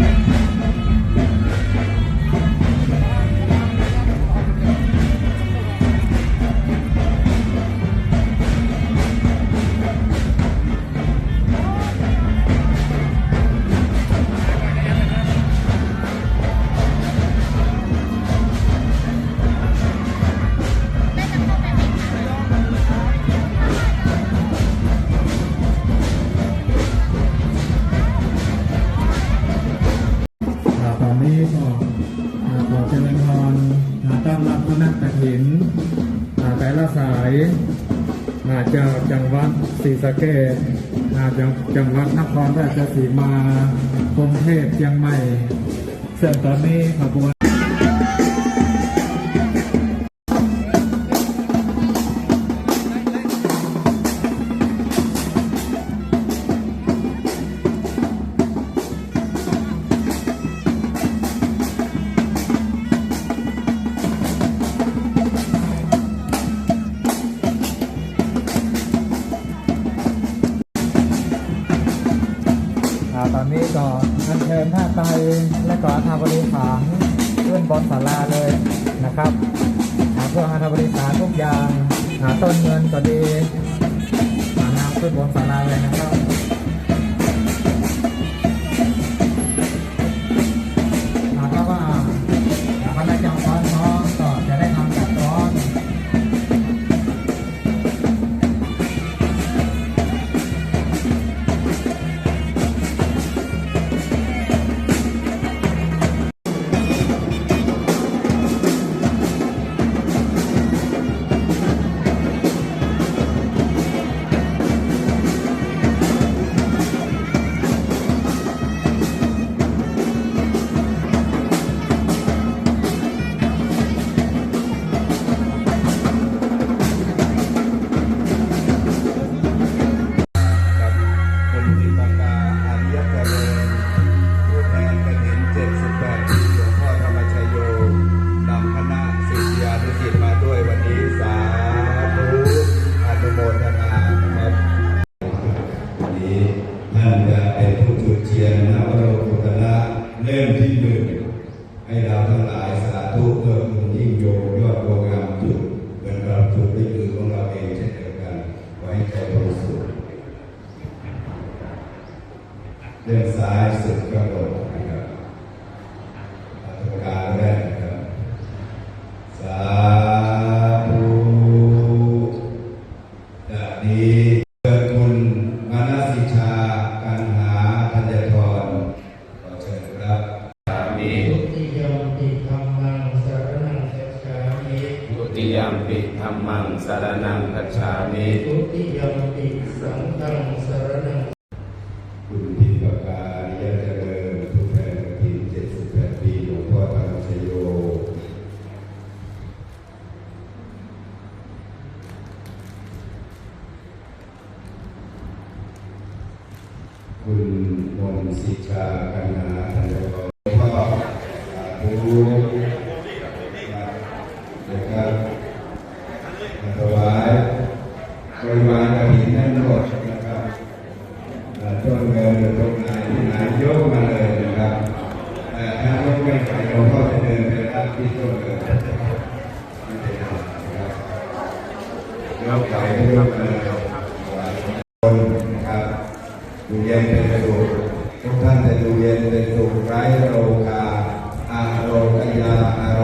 อ่า ขอเจริญพรอ่าต้อนรับพนักฐินอ่าแต่ละสายมาจากจังหวัดศรีสะเกษอ่าจังจังหวัดนครราชสีมากรุงเทพเชียงใหม่ซึ่งตอนนี้ขบวน ตอนนี้ก็อัญเชิญท่าไตและก็อาทาบริขารขึ้นบนศาลาเลยนะครับหาเพื่อาทาบริขารทุกอย่างหาต้นเงินก็ดีอ่านำขึ้นบนศาลาเลยนะครับ ธุเพื่อคุณยิ่งโยงยอดโรงงามจุดเหมือนเราจุดด้วยมือของเราเองเช่นเดียวกันไว้ใจบริสุทธิ์เรื่องซ้ายสุดก็ลงนะครับ มังสารนังคัจฉามิทุติยมปิสังฆังสรณังคุณพิมพ์กานิยเจริญผู้แทนกฐิน78ปีหลวงพ่อธรรมชโยคุณมนต์สิชากันนาธัญกรพ่อสาธุ กระถินทั้งหมดนะครับจนเงินตรงไหนที่ไหนยกมาเลยนะครับถ้ายกไม่ไหวหรวงพ่จะเดินไปรับที่ต้นเงินยกไหวไม่ยกมาเลยคนนะครับดูย็นเป็นสุขทุกท่านจะดูเย็นเป็นสุขไร้โลกาอาโลกยาอาโล